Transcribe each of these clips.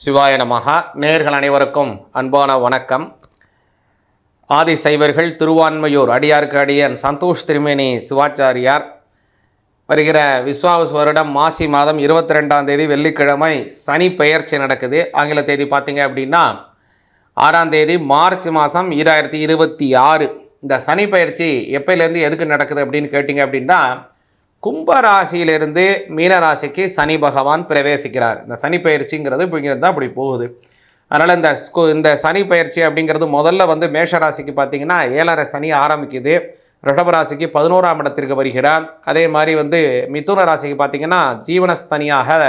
சிவாய நமகா நேர்கள் அனைவருக்கும் அன்பான வணக்கம். ஆதி சைவர்கள் திருவான்மையூர் அடியாருக்கு அடியன் சந்தோஷ் திருமேனி சிவாச்சாரியார். வருகிற விஸ்வாவஸ் வருடம் மாசி மாதம் இருபத்தி ரெண்டாம் தேதி வெள்ளிக்கிழமை சனி பெயர்ச்சி நடக்குது. ஆங்கில தேதி பார்த்தீங்க அப்படின்னா ஆறாம் தேதி மார்ச் மாதம் ஈராயிரத்தி இருபத்தி ஆறு. இந்த சனி பயிற்சி எப்போலேருந்து எதுக்கு நடக்குது அப்படின்னு கேட்டிங்க அப்படின்னா கும்பராசியிலிருந்து மீனராசிக்கு மீன ராசிக்கு சனி பகவான் பிரவேசிக்கிறார். இந்த சனி பயிற்சிங்கிறது இப்படிங்கிறது தான் அப்படி போகுது. அதனால் இந்த இந்த சனி பயிற்சி அப்படிங்கிறது முதல்ல வந்து மேஷ ராசிக்கு பார்த்தீங்கன்னா ஏழரை சனி ஆரம்பிக்குது. ரிஷப ராசிக்கு பதினோராம் இடத்திற்கு வருகிறார். அதே மாதிரி வந்து மிதுன ராசிக்கு பார்த்தீங்கன்னா ஜீவனஸ்தனியாக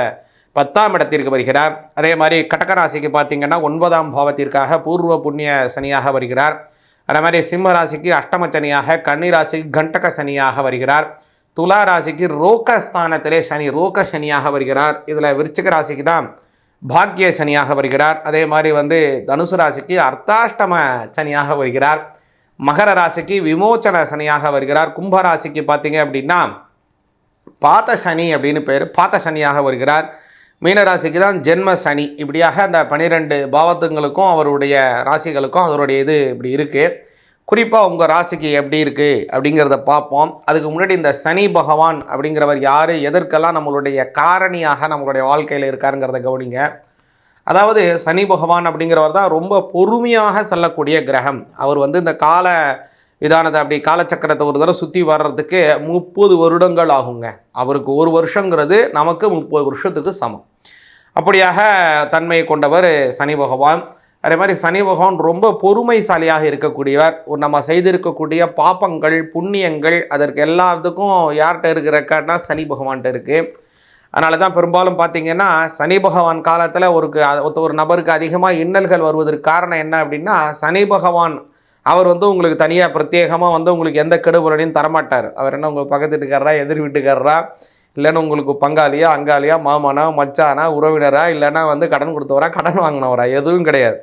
பத்தாம் இடத்திற்கு வருகிறார். அதே மாதிரி கடக ராசிக்கு பார்த்திங்கன்னா ஒன்பதாம் பாவத்திற்காக பூர்வ புண்ணிய சனியாக வருகிறார். அதே மாதிரி சிம்ம ராசிக்கு அஷ்டம சனியாக கன்னி ராசிக்கு கண்டக சனியாக வருகிறார். துலா ராசிக்கு ரோக ஸ்தானத்திலே சனி ரோக சனியாக வருகிறார். இதில் விருச்சிக ராசிக்கு தான் பாக்கிய சனியாக வருகிறார். அதே மாதிரி வந்து தனுசு ராசிக்கு அர்த்தாஷ்டம சனியாக வருகிறார். மகர ராசிக்கு விமோச்சன சனியாக வருகிறார். கும்ப ராசிக்கு பார்த்தீங்க அப்படின்னா பாத்த சனி அப்படின்னு பேர். பாத்த சனியாக வருகிறார். மீனராசிக்கு தான் ஜென்ம சனி. இப்படியாக அந்த பனிரெண்டு பாவத்துங்களுக்கும் அவருடைய ராசிகளுக்கும் அவருடைய இது இப்படி இருக்குது குறிப்பாக உங்கள் ராசிக்கு எப்படி இருக்குது அப்படிங்கிறத பார்ப்போம். அதுக்கு முன்னாடி இந்த சனி பகவான் அப்படிங்கிறவர் யார்? எதற்கெல்லாம் நம்மளுடைய காரணியாக நம்மளுடைய வாழ்க்கையில் இருக்காருங்கிறத கவனிங்க. அதாவது சனி பகவான் அப்படிங்கிறவர் தான் ரொம்ப பொறுமையாக செல்லக்கூடிய கிரகம். அவர் வந்து இந்த கால விதானத்தை அப்படி காலச்சக்கரத்தை ஒரு தடவை சுற்றி வர்றதுக்கு முப்பது வருடங்கள் ஆகுங்க. அவருக்கு ஒரு வருஷங்கிறது நமக்கு முப்பது வருஷத்துக்கு சமம். அப்படியாக தன்மையை கொண்டவர் சனி பகவான். அதே மாதிரி சனி பகவான் ரொம்ப பொறுமைசாலியாக இருக்கக்கூடியவர். ஒரு நம்ம செய்திருக்கக்கூடிய பாப்பங்கள் புண்ணியங்கள் அதற்கு எல்லாத்துக்கும் யார்கிட்ட இருக்கிற ரெக்கார்ட்னா சனி பகவான்கிட்ட இருக்குது அதனால தான் பெரும்பாலும் பார்த்தீங்கன்னா சனி பகவான் காலத்தில் ஒரு ஒரு நபருக்கு அதிகமாக இன்னல்கள் வருவதற்கு காரணம் என்ன அப்படின்னா சனி பகவான் அவர் வந்து உங்களுக்கு தனியாக பிரத்யேகமாக வந்து உங்களுக்கு எந்த கெடுபலனையும் தரமாட்டார். அவர் என்ன உங்களுக்கு பக்கத்து வீட்டுக்காரரா எதிர் வீட்டுக்காரரா இல்லைன்னா உங்களுக்கு பங்காளியா அங்காளியா மாமனா மச்சானா உறவினரா இல்லைன்னா வந்து கடன் கொடுத்தவரா கடன் வாங்கினவரா எதுவும் கிடையாது.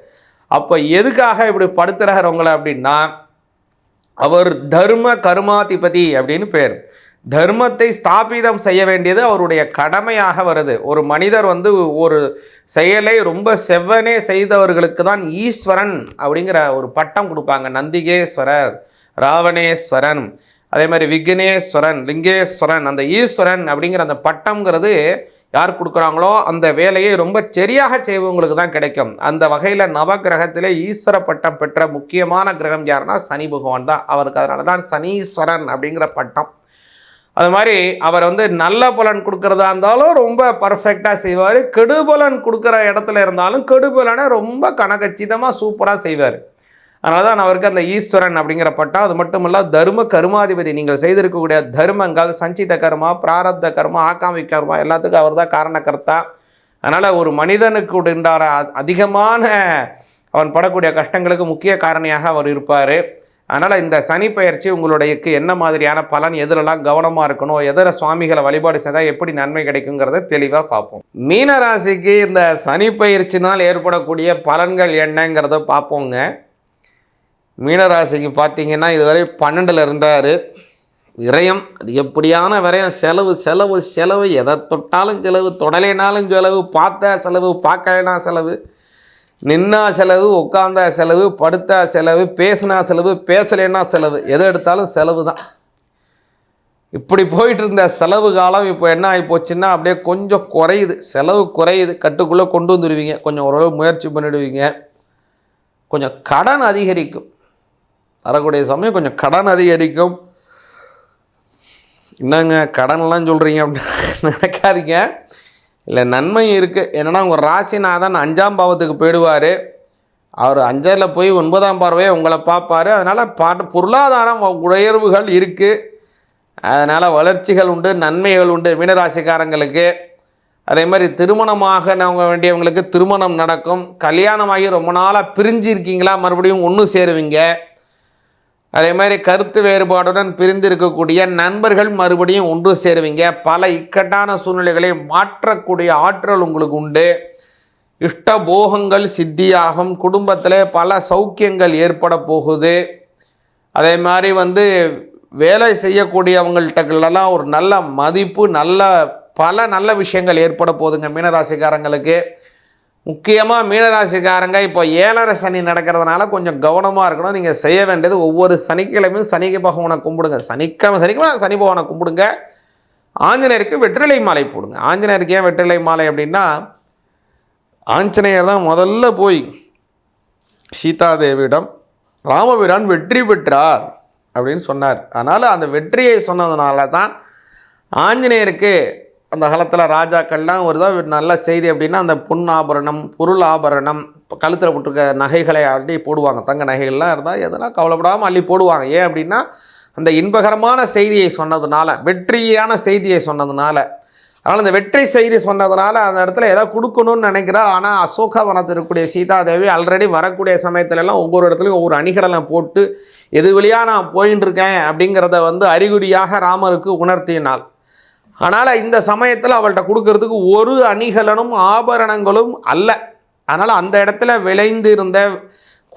அப்போ எதுக்காக இப்படி படுத்துறாரு உங்களை அப்படின்னா அவர் தர்ம கர்மாதிபதி அப்படின்னு பேர். தர்மத்தை ஸ்தாபிதம் செய்ய வேண்டியது அவருடைய கடமையாக வருது. ஒரு மனிதர் வந்து ஒரு செயலை ரொம்ப செவ்வனே செய்தவர்களுக்கு தான் ஈஸ்வரன் அப்படிங்கிற ஒரு பட்டம் கொடுப்பாங்க. நந்திகேஸ்வரர் ராவணேஸ்வரன் அதே மாதிரி விக்னேஸ்வரன் லிங்கேஸ்வரன் அந்த ஈஸ்வரன் அப்படிங்கிற அந்த பட்டம்ங்கிறது யார் கொடுக்குறாங்களோ அந்த வேலையை ரொம்ப சரியாக செய்வங்களுக்கு தான் கிடைக்கும். அந்த வகையில் நவகிரகத்திலே ஈஸ்வர பட்டம் பெற்ற முக்கியமான கிரகம் யாருன்னா சனி பகவான் தான். அவருக்கு அதனால தான் சனீஸ்வரன் அப்படிங்கிற பட்டம். அது மாதிரி அவர் வந்து நல்ல பலன் கொடுக்குறதா இருந்தாலும் ரொம்ப பர்ஃபெக்டாக செய்வார். கெடுபலன் கொடுக்குற இடத்துல இருந்தாலும் கெடுபலனை ரொம்ப கனகச்சிதமாக சூப்பராக செய்வார். அதனால தான் அவருக்கு அந்த ஈஸ்வரன் அப்படிங்கிற பட்டம் அது மட்டும் இல்ல தர்ம கர்மாதிபதி நீங்கள் செய்திருக்கக்கூடிய தர்மங்கள் சஞ்சித கர்மா பிராரப்த கர்மா ஆக்காமி கர்மா எல்லாத்துக்கும் அவர் தான் காரணக்கர்த்தா. அதனால் ஒரு மனிதனுக்கு உண்டான அதிகமான அவன் படக்கூடிய கஷ்டங்களுக்கு முக்கிய காரணியாக அவர் இருப்பார். அதனால் இந்த சனி பயிற்சி உங்களுடையக்கு என்ன மாதிரியான பலன் எதிலெல்லாம் கவனமாக இருக்கணும் எதிர சுவாமிகளை வழிபாடு செய்தால் எப்படி நன்மை கிடைக்குங்கிறத தெளிவாக பார்ப்போம். மீனராசிக்கு இந்த சனி பயிற்சினால் ஏற்படக்கூடிய பலன்கள் என்னங்கிறத பார்ப்போங்க. மீனராசிக்கு பார்த்தீங்கன்னா இதுவரை பன்னெண்டில் இருந்தார். விரயம் அது எப்படியான விரயம்? செலவு செலவு செலவு. எதை தொட்டாலும் செலவு தொடலைனாலும் செலவு பார்த்த செலவு பார்க்கலனா செலவு நின்னா செலவு உட்காந்தா செலவு படுத்தா செலவு பேசினா செலவு பேசலைன்னா செலவு. எதை எடுத்தாலும் செலவு தான். இப்படி போயிட்டு இருந்த செலவு காலம் இப்போ என்ன ஆகி போச்சுன்னா அப்படியே கொஞ்சம் குறையுது. செலவு குறையுது. கட்டுக்குள்ளே கொண்டு வந்துடுவீங்க. கொஞ்சம் ஓரளவு முயற்சி பண்ணிடுவீங்க. கொஞ்சம் கடன் அதிகரிக்கும். வரக்கூடிய சமயம் கொஞ்சம் கடன் அதிகரிக்கும். என்னங்க கடன்லாம் சொல்கிறீங்க அப்படின்னு நினைக்காதீங்க. இல்லை நன்மை இருக்குது என்னென்னா உங்கள் ராசிநாதன் அஞ்சாம் பாவத்துக்கு போயிடுவார். அவர் அஞ்சாவில் போய் ஒன்பதாம் பார்வையை உங்களை பார்ப்பாரு. அதனால் பாட்டு பொருளாதாரம் உயர்வுகள் இருக்குது அதனால் வளர்ச்சிகள் உண்டு நன்மைகள் உண்டு மீனராசிக்காரங்களுக்கு. அதே மாதிரி திருமணமாக நாங்கள் வேண்டியவங்களுக்கு திருமணம் நடக்கும். கல்யாணமாகி ரொம்ப நாளாக பிரிஞ்சு இருக்கீங்களா மறுபடியும் ஒன்று சேருவீங்க. அதே மாதிரி கருத்து வேறுபாடுடன் பிரிந்து இருக்கக்கூடிய நண்பர்கள் மறுபடியும் ஒன்று சேருவீங்க. பல இக்கட்டான சூழ்நிலைகளை மாற்றக்கூடிய ஆற்றல் உங்களுக்கு உண்டு. இஷ்ட போகங்கள் சித்தியாகும் குடும்பத்தில் பல சௌக்கியங்கள் ஏற்பட போகுது. அதே மாதிரி வந்து வேலை செய்யக்கூடியவங்கள்ட்டெல்லாம் ஒரு நல்ல மதிப்பு நல்ல பல நல்ல விஷயங்கள் ஏற்பட போகுதுங்க மீனராசிக்காரங்களுக்கு. முக்கியமாக மீனராசிக்காரங்க இப்போ ஏழரை சனி நடக்கிறதுனால கொஞ்சம் கவனமாக இருக்கணும். நீங்கள் செய்ய வேண்டியது ஒவ்வொரு சனிக்கிழமையும் சனி பகவானை கும்பிடுங்க. சனிக்கிழமை சனிக்கிழமை சனி பகவானை கும்பிடுங்க. ஆஞ்சநேயருக்கு வெற்றிலை மாலை போடுங்க. ஆஞ்சநேயருக்கு ஏன் வெற்றிலை மாலை அப்படின்னா ஆஞ்சநேயர் தான் முதல்ல போய் சீதாதேவியிடம் ராமபிரான் வெற்றி பெற்றார் அப்படின்னு சொன்னார். அதனால் அந்த வெற்றியை சொன்னதுனால தான் ஆஞ்சநேயருக்கு அந்த காலத்தில் ராஜாக்கள்லாம் ஒரு தான் நல்ல செய்தி அப்படின்னா அந்த பொன் ஆபரணம் பொருள் ஆபரணம் கழுத்தில் போட்டிருக்க நகைகளை அள்ளி போடுவாங்க. தங்க நகைகள்லாம் இருந்தால் எதனால் கவலைப்படாமல் அள்ளி போடுவாங்க. ஏன் அப்படின்னா அந்த இன்பகரமான செய்தியை சொன்னதுனால வெற்றியான செய்தியை சொன்னதுனால. அதனால் அந்த வெற்றி செய்தி சொன்னதுனால அந்த இடத்துல ஏதோ கொடுக்கணும்னு நினைக்கிறா. ஆனால் அசோகவனத்தில் இருக்கக்கூடிய சீதாதேவி ஆல்ரெடி வரக்கூடிய சமயத்துலலாம் ஒவ்வொரு இடத்துலையும் ஒவ்வொரு அணிகடலை போட்டு எது வழியாக நான் போயின்னு இருக்கேன் அப்படிங்கிறத வந்து அறிகுறியாக ராமருக்கு உணர்த்தினாள். ஆனால் இந்த சமயத்தில் அவள்கிட்ட கொடுக்கறதுக்கு ஒரு அணிகலனும் ஆபரணங்களும் அல்ல. அதனால் அந்த இடத்துல விளைந்து இருந்த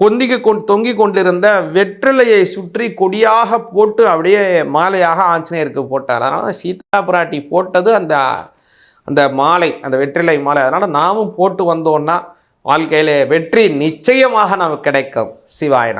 கொந்திக்கு கொண் தொங்கி கொண்டிருந்த வெற்றிலையை சுற்றி கொடியாக போட்டு அப்படியே மாலையாக ஆஞ்சநேயருக்கு போட்டார். அதனால் சீதா பிராட்டி போட்டது அந்த அந்த மாலை அந்த வெற்றிலை மாலை. அதனால் நாமும் போட்டு வந்தோன்னா வாழ்க்கையிலே வெற்றி நிச்சயமாக நமக்கு கிடைக்கும். சிவாய